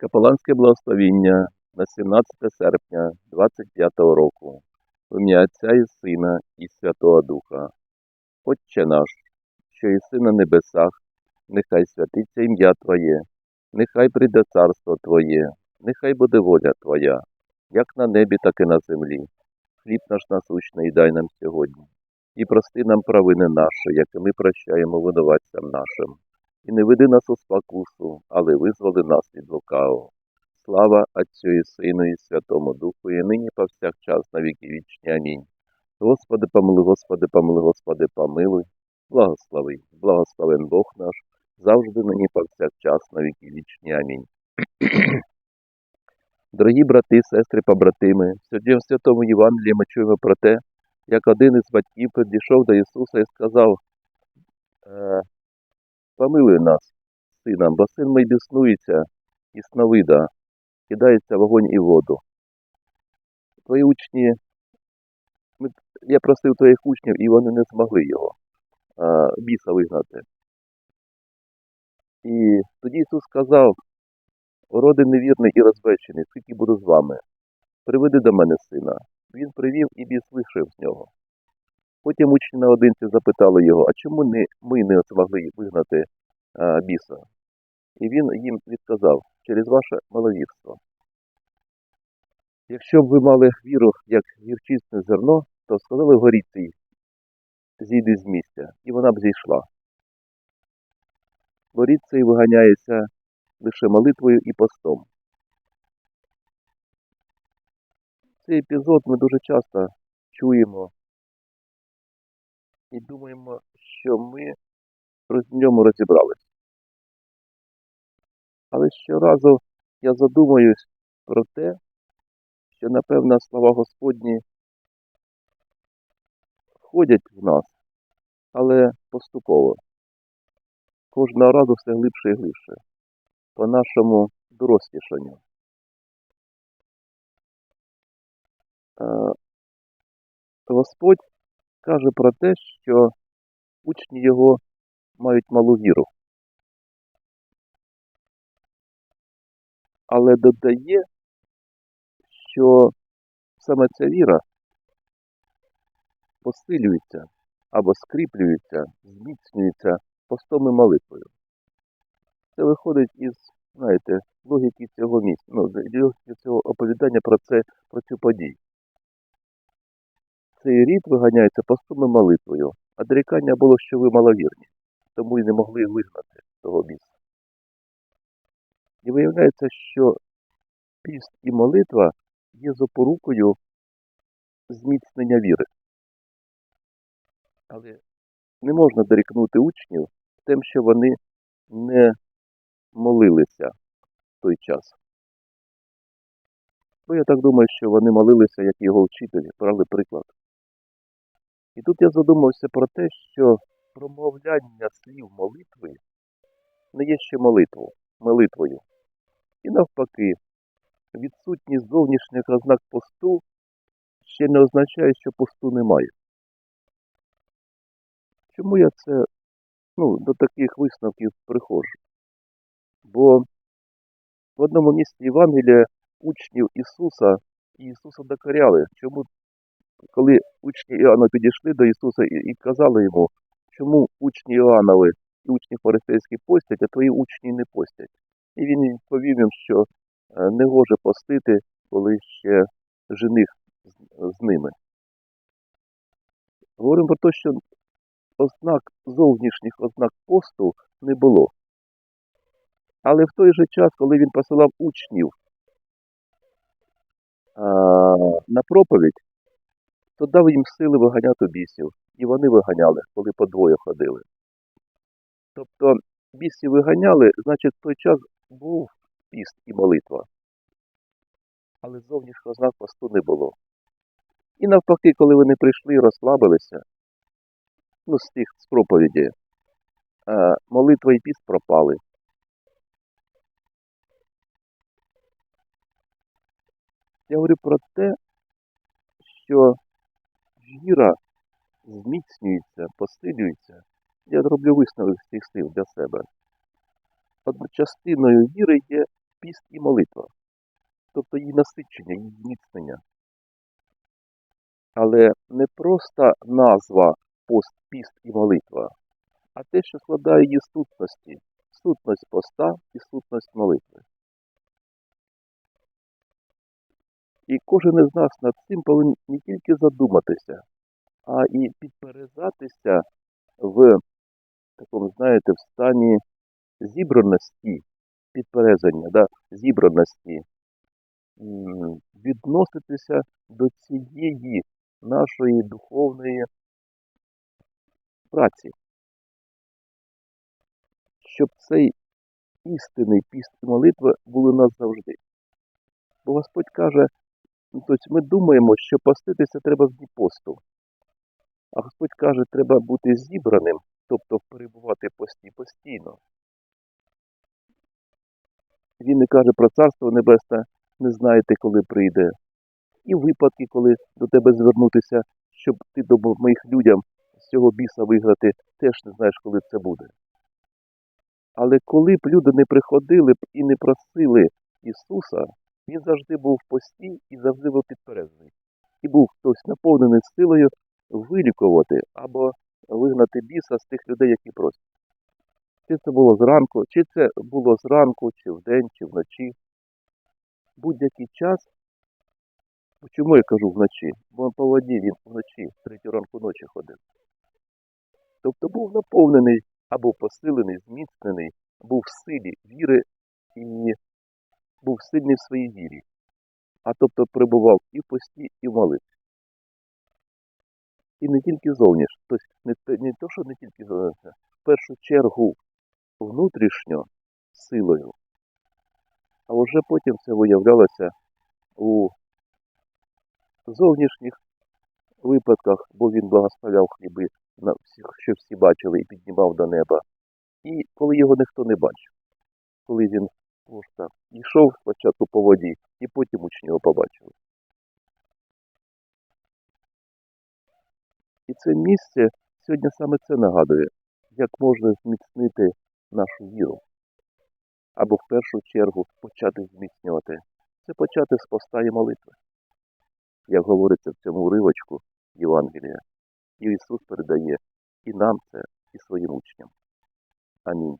Капеланське благословіння на 17 серпня 25 року. В ім'я Отця і Сина і Святого Духа. Отче наш, що єси на небесах, нехай святиться ім'я Твоє, нехай прийде царство Твоє, нехай буде воля Твоя, як на небі, так і на землі. Хліб наш насущний дай нам сьогодні. І прости нам провини наші, як і ми прощаємо винуватцям нашим. І не веди нас у спокусу, але визволи нас від лукавого. Слава Отцю і Сину і Святому Духу, і нині повсякчас на віки вічні. Амінь. Господи, помилуй, Господи, помилуй, Господи, помилуй. Благослови, благословен Бог наш, завжди нині повсякчас на віки вічні. Амінь. Дорогі брати, сестри, побратими, сьогодні в Святому Євангелії ми чуємо про те, як один із батьків підійшов до Ісуса і сказав, помилуй нас, синам, бо син мій біснується і сновида, кидається вогонь і воду. Твої учні, я просив твоїх учнів, і вони не змогли його, біса вигнати. І тоді Ісус сказав, роди невірний і розбещений, скільки буду з вами. Приведи до мене сина. Він привів і біс вийшов з нього. Потім учні наодинці запитали його, а чому не, ми не змогли вигнати а, біса? І він їм відказав, через ваше маловірство. Якщо б ви мали віру, як гірчисне зерно, то сказали горіці, зійди з місця, і вона б зійшла. І виганяється лише молитвою і постом. Цей епізод ми дуже часто чуємо і думаємо, що ми в ньому розібрались. Але щоразу я задумуюсь про те, що, напевно, слова Господні входять в нас, але поступово. Кожного разу все глибше і глибше, по нашому дорослішанню. Е, Господь каже про те, що учні його мають малу віру. але додає, що саме ця віра посилюється або скріплюється, зміцнюється постом і молитвою. Це виходить із, знаєте, логіки цього місця, ну, цього оповідання про це, про цю подію. Цей рід виганяється постом молитвою, а дорікання було, що ви маловірні, тому і не могли вигнати того біса. І виявляється, що піст і молитва є запорукою зміцнення віри. Але не можна дорікнути учнів тим, що вони не молилися в той час. Бо я так думаю, що вони молилися, як його вчителі, брали приклад. І тут я задумався про те, що промовляння слів молитви не є ще молитвою молитвою. І навпаки, відсутність зовнішніх ознак посту ще не означає, що посту немає. Чому я це ну, до таких висновків приходжу? Бо в одному місці Євангелія учнів Ісуса і Ісуса докоряли. Чому, коли учні Іоанна підійшли до Ісуса і, казали йому, чому учні Іоаннови і учні фарисейські постять, а твої учні не постять. І він відповів їм, що е, не гоже постити, коли ще жених з- ними. Говоримо про те, що ознак зовнішніх ознак посту не було. Але в той же час, коли він посилав учнів а, на проповідь, то дав їм сили виганяти бісів. І вони виганяли, коли по двоє ходили. Тобто бісів виганяли, значить, в той час був піст і молитва. Але зовнішніх ознак посту не було. І навпаки, коли вони прийшли і розслабилися, ну, з тих з проповіді, е, молитва і піст пропали. Я говорю про те, що віра зміцнюється, посилюється. Я роблю висновок з цих слів для себе. Одною частиною віри є піст і молитва, тобто її насичення, її зміцнення. Але не просто назва пост, піст і молитва, а те, що складає її сутності, сутність поста і сутність молитви. І кожен із нас над цим повинен не тільки задуматися, а і підперезатися в такому, знаєте, в стані зібраності, підперезання, да, зібраності, відноситися до цієї нашої духовної праці, щоб цей істинний піст і молитва були у нас завжди. Бо Господь каже, тобто ми думаємо, що поститися треба в дні посту. А Господь каже, треба бути зібраним, тобто перебувати в пості постійно. Він не каже про царство небесне, не знаєте, коли прийде. І випадки, коли до тебе звернутися, щоб ти допоміг людям з цього біса виграти, теж не знаєш, коли це буде. Але коли б люди не приходили б і не просили Ісуса, Він завжди був в пості і завжди був підперезаний. І був хтось наповнений силою вилікувати або вигнати біса з тих людей, які просять. Чи це було зранку, чи це було зранку, чи вдень, чи вночі. Будь-який час. Чому я кажу вночі? Бо по воді він вночі, в третю ранку ночі ходив. Тобто був наповнений або посилений, зміцнений, був в силі віри і був сильний в своїй вірі. А тобто перебував і в пості, і в молитві. І не тільки зовніш, тобто не, не то, що не тільки зовніше, в першу чергу внутрішньо силою, а вже потім це виявлялося у зовнішніх випадках, бо він благословляв хліби на всіх, що всі бачили, і піднімав до неба. І коли його ніхто не бачив, коли він просто йшов спочатку по воді, і потім учні його побачили. І це місце сьогодні саме це нагадує, як можна зміцнити нашу віру. Або в першу чергу почати зміцнювати. Це почати з поста і молитви. Як говориться в цьому уривочку Євангелія. І Ісус передає і нам це, і своїм учням. Амінь.